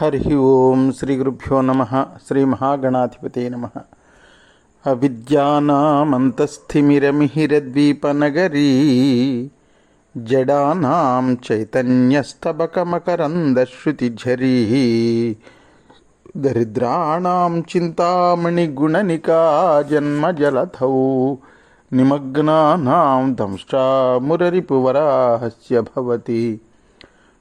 हरि ओम श्री गुरुभ्यो नम, श्री महागणाधिपते नम। अविद्यानामन्तस्थिमिरमिहिरद्वीपनगरी, जडानां चैतन्यस्तबकमकरन्दश्रुतिझरी, दरिद्राण चिंतामणिगुण जन्मजलधौ निमग्ना दंष्टा मुररीपुवरा भवति।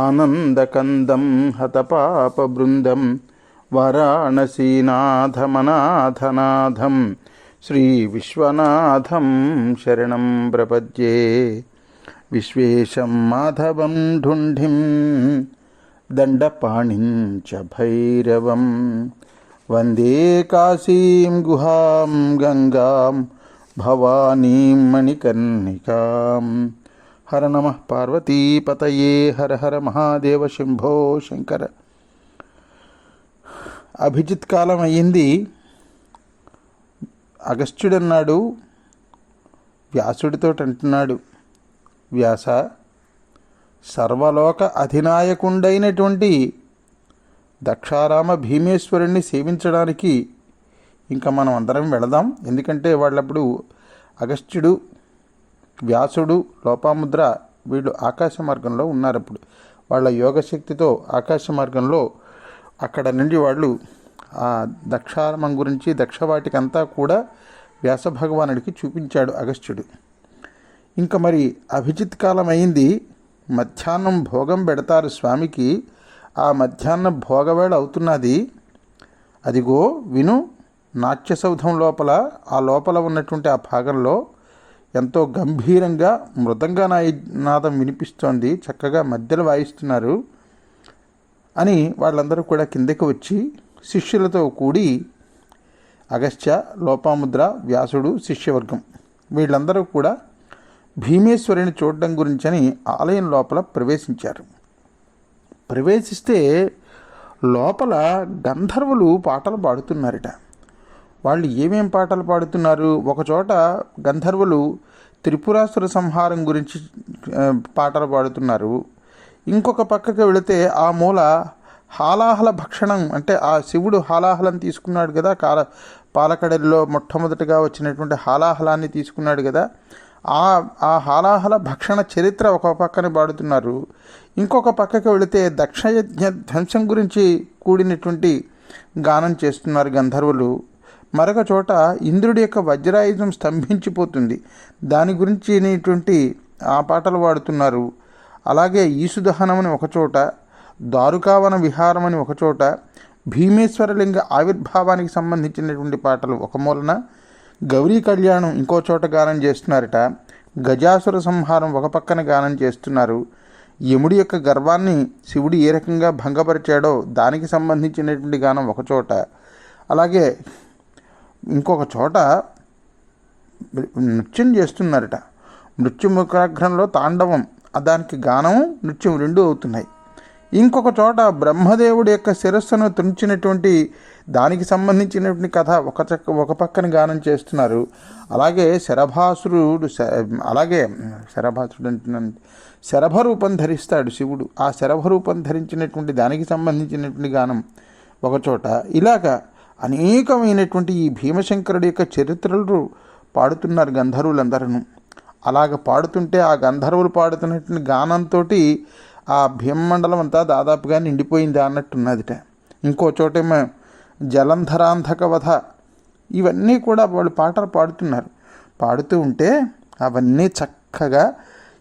आनन्दकन्दं हतपापबृन्दं वाराणसीनाथमनाथनाथं श्रीविश्वनाथं शरणं प्रपद्ये विश्वेशं माधवं ढुण्ढिं दण्डपाणिं च भैरवं वन्दे काशीं गुहां गङ्गां भवानीं मणिकर्णिकाम् హర నమ పార్వతీపతయే హర హర మహాదేవ శంభో శంకర. అభిజిత్ కాలం అయ్యింది. అగస్త్యుడన్నాడు. వ్యాసుడితో అంటున్నాడు. వ్యాస సర్వలోక అధినాయకుండైనటువంటి దక్షారామ భీమేశ్వరుణ్ణి సేవించడానికి ఇంకా మనం అందరం వెళదాం. ఎందుకంటే వాళ్ళప్పుడు అగస్త్యుడు వ్యాసుడు లోపాముద్ర వీళ్ళు ఆకాశ మార్గంలో ఉన్నారు అప్పుడు వాళ్ళ యోగశక్తితో ఆకాశ మార్గంలో అక్కడ నుండి వాళ్ళు ఆ దక్షారమం గురించి దక్షవాటికంతా కూడా వ్యాస భగవానుడికి చూపించాడు అగస్త్యుడు. ఇంకా మరి అభిజిత్ కాలం అయింది మధ్యాహ్నం భోగం పెడతారు స్వామికి. ఆ మధ్యాహ్నం భోగవేళ అవుతున్నది. అదిగో విను నాట్య సౌధం లోపల ఆ లోపల ఉన్నటువంటి ఆ భాగంలో ఎంతో గంభీరంగా మృదంగ నాదం వినిపిస్తోంది చక్కగా మధ్యలో వాయిస్తున్నారు అని వాళ్ళందరూ కూడా కిందకి వచ్చి శిష్యులతో కూడి అగస్త్య లోపాముద్ర వ్యాసుడు శిష్యవర్గం వీళ్ళందరూ కూడా భీమేశ్వరుని చూడడం గురించని ఆలయం లోపల ప్రవేశించారు. ప్రవేశిస్తే లోపల గంధర్వులు పాటలు పాడుతున్నారట. వాళ్ళు ఏమేం పాటలు పాడుతున్నారు? ఒకచోట గంధర్వులు త్రిపురాసుర సంహారం గురించి పాటలు పాడుతున్నారు. ఇంకొక పక్కకి వెళితే ఆ మూల హాలాహల భక్షణం అంటే ఆ శివుడు హాలాహలం తీసుకున్నాడు కదా కాల పాలకడలిలో మొట్టమొదటిగా వచ్చినటువంటి హాలాహలాన్ని తీసుకున్నాడు కదా ఆ ఆ హాలాహల భక్షణ చరిత్ర ఒక పక్కన పాడుతున్నారు. ఇంకొక పక్కకి వెళితే దక్షయజ్ఞ ధ్వంసం గురించి కూడినటువంటి గానం చేస్తున్నారు గంధర్వులు. మరొక చోట ఇంద్రుడి యొక్క వజ్రాయుధం స్తంభించిపోతుంది. దాని గురించినటువంటి ఆ పాటలు పాడుతున్నారు. అలాగే ఈసుదహనం అని ఒకచోట దారుకావన విహారం అని ఒకచోట భీమేశ్వరలింగ ఆవిర్భావానికి సంబంధించినటువంటి పాటలు ఒక మూలన గౌరీ కళ్యాణం ఇంకో చోట గానం చేస్తున్నారట. గజాసుర సంహారం ఒక పక్కన గానం చేస్తున్నారు. యముడి యొక్క గర్వాన్ని శివుడు ఏ రకంగా భంగపరిచాడో దానికి సంబంధించినటువంటి గానం ఒకచోట అలాగే ఇంకొక చోట నృత్యం చేస్తున్నారట. నృత్యముఖాగ్రంలో తాండవం దానికి గానం నృత్యం రెండు అవుతున్నాయి. ఇంకొక చోట బ్రహ్మదేవుడి యొక్క శిరస్సును తుంచినటువంటి దానికి సంబంధించినటువంటి కథ ఒక చక్క ఒక పక్కన గానం చేస్తున్నారు. అలాగే శరభాసురుడు శ- అలాగే శరభాసురుడు అంటున్నాను. శరభ రూపం ధరిస్తాడు శివుడు. ఆ శరభ రూపం ధరించినటువంటి దానికి సంబంధించినటువంటి గానం ఒక చోట. ఇలాగా అనేకమైనటువంటి ఈ భీమశంకరుడి యొక్క చరిత్రలు పాడుతున్నారు గంధర్వులందరూ. అలాగ పాడుతుంటే ఆ గంధర్వులు పాడుతున్నటువంటి గానంతో ఆ భీమమండలం అంతా దాదాపుగా నిండిపోయింది అన్నట్టున్నదిట. ఇంకో చోటేమో జలంధరాంధక వధ ఇవన్నీ కూడా వాళ్ళు పాటలు పాడుతున్నారు. పాడుతూ ఉంటే అవన్నీ చక్కగా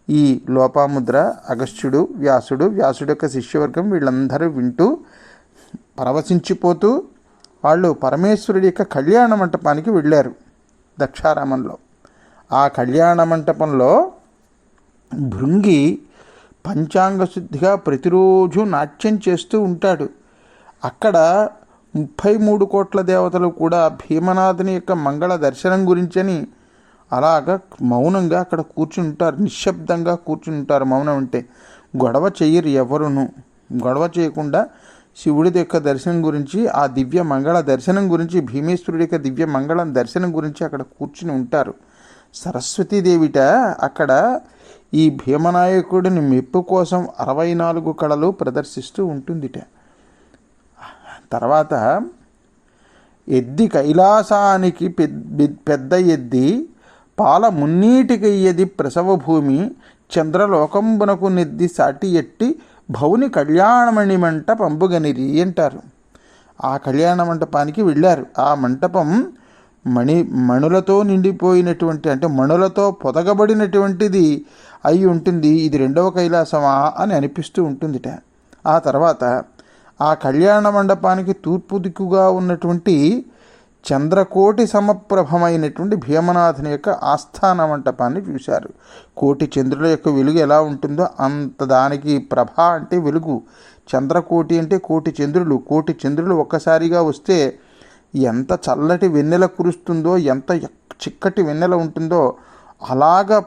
ఈ లోపాముద్ర అగస్త్యుడు వ్యాసుడు వ్యాసుడు యొక్క శిష్యవర్గం వీళ్ళందరూ వింటూ పరవశించిపోతూ వాళ్ళు పరమేశ్వరుడి యొక్క కళ్యాణ మంటపానికి వెళ్ళారు దక్షారామంలో. ఆ కళ్యాణ మంటపంలో భృంగి పంచాంగ శుద్ధిగా ప్రతిరోజు నాట్యం చేస్తూ ఉంటాడు. అక్కడ ముప్పై మూడు కోట్ల దేవతలు కూడా భీమనాథుని యొక్క మంగళ దర్శనం గురించని అలాగ మౌనంగా అక్కడ కూర్చుని ఉంటారు నిశ్శబ్దంగా కూర్చుని ఉంటారు మౌనం అంటే. గొడవ చెయ్యరు ఎవరును. గొడవ చేయకుండా శివుడి యొక్క దర్శనం గురించి ఆ దివ్య మంగళ దర్శనం గురించి భీమేశ్వరుడి యొక్క దివ్య మంగళం దర్శనం గురించి అక్కడ కూర్చుని ఉంటారు. సరస్వతీదేవిట అక్కడ ఈ భీమనాయకుడిని మెప్పు కోసం అరవై నాలుగు కళలు ప్రదర్శిస్తూ ఉంటుందిట. తర్వాత ఎద్ది కైలాసానికి పెద్- పెద్ద ఎద్ది పాల మున్నీటికయ్యది ప్రసవ భూమి చంద్రలోకంబునకు నెద్ది సాటి ఎట్టి భౌని కళ్యాణమణి మంట పంపుగనిరి అంటారు. ఆ కళ్యాణ మంటపానికి వెళ్ళారు. ఆ మంటపం మణి మణులతో నిండిపోయినటువంటి అంటే మణులతో పొదగబడినటువంటిది అయి ఉంటుంది. ఇది రెండవ కైలాసమా అని అనిపిస్తూ ఉంటుందిట. ఆ తర్వాత ఆ కళ్యాణ మండపానికి తూర్పు దిక్కుగా ఉన్నటువంటి చంద్రకోటి సమప్రభమైనటువంటి భీమనాథుని యొక్క ఆస్థాన మంటపాన్ని చూశారు. కోటి చంద్రుల యొక్క వెలుగు ఎలా ఉంటుందో అంత దానికి ప్రభ అంటే వెలుగు. చంద్రకోటి అంటే కోటి చంద్రులు. కోటి చంద్రులు ఒక్కసారిగా వస్తే ఎంత చల్లటి వెన్నెల కురుస్తుందో ఎంత ఎక్- చిక్కటి వెన్నెల ఉంటుందో అలాగా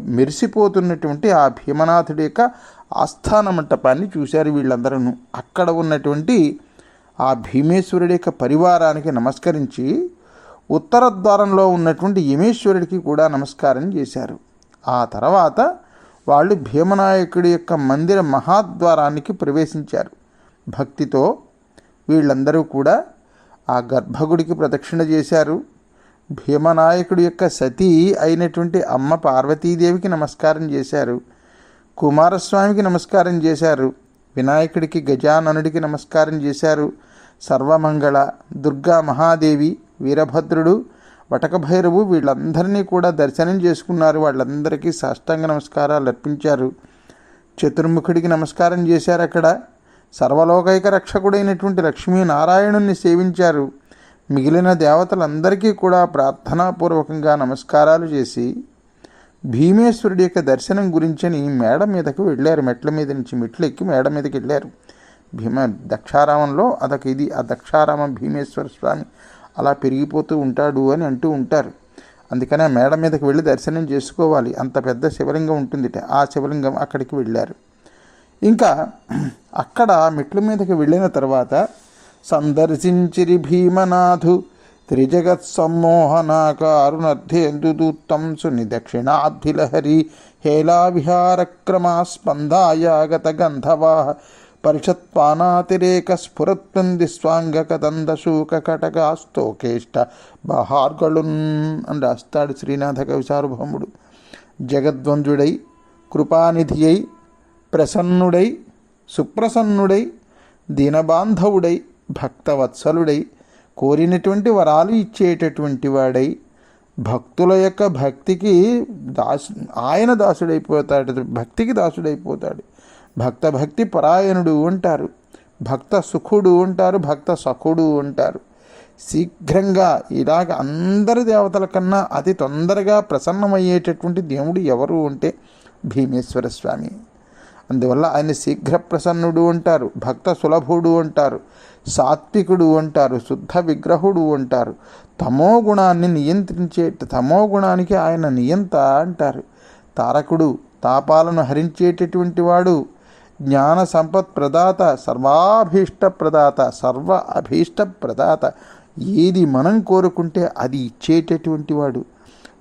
మెరిసిపోతున్నటువంటి ఆ భీమనాథుడి యొక్క ఆస్థాన మంటపాన్ని చూశారు వీళ్ళందరూ అక్కడ ఉన్నటువంటి ఆ భీమేశ్వరుడి యొక్క పరివారానికి నమస్కరించి ఉత్తర ద్వారంలో ఉన్నటువంటి యమేశ్వరుడికి కూడా నమస్కారం చేశారు. ఆ తర్వాత వాళ్ళు భీమనాయకుడి యొక్క మందిర మహాద్వారానికి ప్రవేశించారు. భక్తితో వీళ్ళందరూ కూడా ఆ గర్భగుడికి ప్రదక్షిణ చేశారు. భీమనాయకుడి యొక్క సతీ అయినటువంటి అమ్మ పార్వతీదేవికి నమస్కారం చేశారు. కుమారస్వామికి నమస్కారం చేశారు. వినాయకుడికి గజాననుడికి నమస్కారం చేశారు. సర్వమంగళ దుర్గా మహాదేవి వీరభద్రుడు వటకభైరవు వీళ్ళందరినీ కూడా దర్శనం చేసుకున్నారు. వాళ్ళందరికీ సాష్టాంగ నమస్కారాలు అర్పించారు. చతుర్ముఖుడికి నమస్కారం చేశారు అక్కడ. సర్వలోకైక రక్షకుడైనటువంటి లక్ష్మీనారాయణుణ్ణి సేవించారు. మిగిలిన దేవతలందరికీ కూడా ప్రార్థనాపూర్వకంగా నమస్కారాలు చేసి భీమేశ్వరుడి యొక్క దర్శనం గురించని మేడ మీదకు వెళ్ళారు. మెట్ల మీద నుంచి మెట్లు ఎక్కి మేడ మీదకి వెళ్ళారు. భీమ దక్షారామంలో అదొక ఇది ఆ దక్షారామం భీమేశ్వర స్వామి అలా పెరిగిపోతూ ఉంటాడు అని అంటూ ఉంటారు. అందుకనే ఆ మేడ మీదకి వెళ్ళి దర్శనం చేసుకోవాలి. అంత పెద్ద శివలింగం ఉంటుందిట. ఆ శివలింగం అక్కడికి వెళ్ళారు. ఇంకా అక్కడ మెట్ల మీదకి వెళ్ళిన తర్వాత సందర్శించిరి భీమనాథు త్రిజగత్ సమ్మోహనాకారునర్థేందుదూత్తం సుని దక్షిణాబ్ధిలహరి హేలా విహారక్రమా స్పందాయాగత గంధవాహ పరిషత్పానాతిరేక స్ఫురత్వంది స్వాంగకదందశూక కటకా స్తోకేష్ట బహార్గళున్ అని రాస్తాడు శ్రీనాథ కవి సార్వభౌముడు జగద్వంద్వుడై కృపానిధి అయి ప్రసన్నుడై సుప్రసన్నుడై దీనబాంధవుడై భక్తవత్సలుడై కోరినటువంటి వరాలు ఇచ్చేటటువంటి వాడై భక్తుల యొక్క భక్తికి దాసు ఆయన దాసుడైపోతాడు భక్తికి దాసుడైపోతాడు. భక్తభక్తి పరాయణుడు అంటారు భక్త సుఖుడు అంటారు భక్త సఖుడు అంటారు శీఘ్రంగా ఇలాగ అందరి దేవతల కన్నా అతి తొందరగా ప్రసన్నమయ్యేటటువంటి దేవుడు ఎవరు అంటే భీమేశ్వర స్వామి. అందువల్ల ఆయన శీఘ్ర ప్రసన్నుడు అంటారు భక్త సులభుడు అంటారు సాత్వికుడు అంటారు శుద్ధ విగ్రహుడు అంటారు తమో గుణాన్ని నియంత్రించే తమో గుణానికి ఆయన నియంత అంటారు. తారకుడు తాపాలను హరించేటటువంటి వాడు జ్ఞాన సంపత్ ప్రదాత సర్వాభీష్ట ప్రదాత సర్వ అభీష్ట ప్రదాత ఏది మనం కోరుకుంటే అది ఇచ్చేటటువంటి వాడు.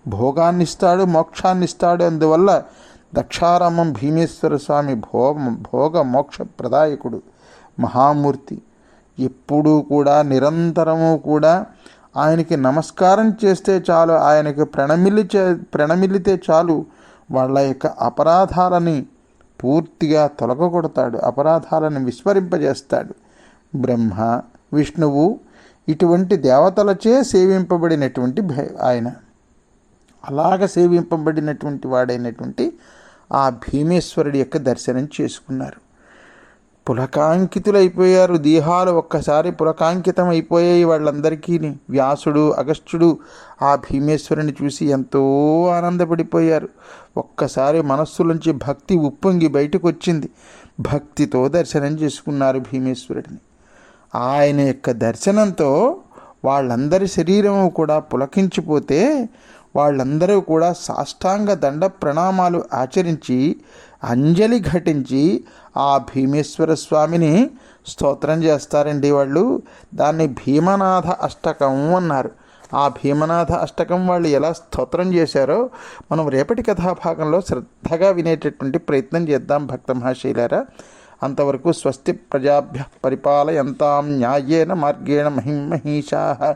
భోగాన్నిస్తాడు మోక్షాన్నిస్తాడు. అందువల్ల దక్షారామం భీమేశ్వర స్వామి భో భోగ మోక్ష ప్రదాయకుడు మహామూర్తి. ఎప్పుడూ కూడా నిరంతరము కూడా ఆయనకి నమస్కారం చేస్తే చాలు ఆయనకి ప్రణమిలి చే ప్రణమిల్లితే చాలు వాళ్ళ యొక్క అపరాధాలని పూర్తిగా తొలగగొడతాడు అపరాధాలను విస్మరింపజేస్తాడు. బ్రహ్మ విష్ణువు ఇటువంటి దేవతలచే సేవింపబడినటువంటి ఆయన. అలాగ సేవింపబడినటువంటి వాడైనటువంటి ఆ భీమేశ్వరుడి యొక్క దర్శనం చేసుకున్నారు. పులకాంకితులైపోయారు. దేహాలు ఒక్కసారి పులకాంకితం అయిపోయాయి వాళ్ళందరికీ వ్యాసుడు అగస్త్యుడు ఆ భీమేశ్వరుని చూసి ఎంతో ఆనందపడిపోయారు. ఒక్కసారి మనస్సులోంచి భక్తి ఉప్పొంగి బయటకు వచ్చింది భక్తితో దర్శనం చేసుకున్నారు భీమేశ్వరుడిని. ఆయన యొక్క దర్శనంతో వాళ్ళందరి శరీరం కూడా పులకించిపోతే వాళ్ళందరూ కూడా సాష్టాంగ దండ ప్రణామాలు ఆచరించి అంజలి ఘటించి ఆ భీమేశ్వర స్వామిని స్తోత్రం చేస్తారండి వాళ్ళు. దాన్ని భీమనాథ అష్టకం అన్నారు. ఆ భీమనాథ అష్టకం వాళ్ళు ఎలా స్తోత్రం చేశారో మనం రేపటి కథాభాగంలో శ్రద్ధగా వినేటటువంటి ప్రయత్నం చేద్దాం భక్త మహాశైలారా. అంతవరకు స్వస్తి ప్రజాభ్య పరిపాలయంతాం న్యాయేన మార్గేణ మహిమహీషా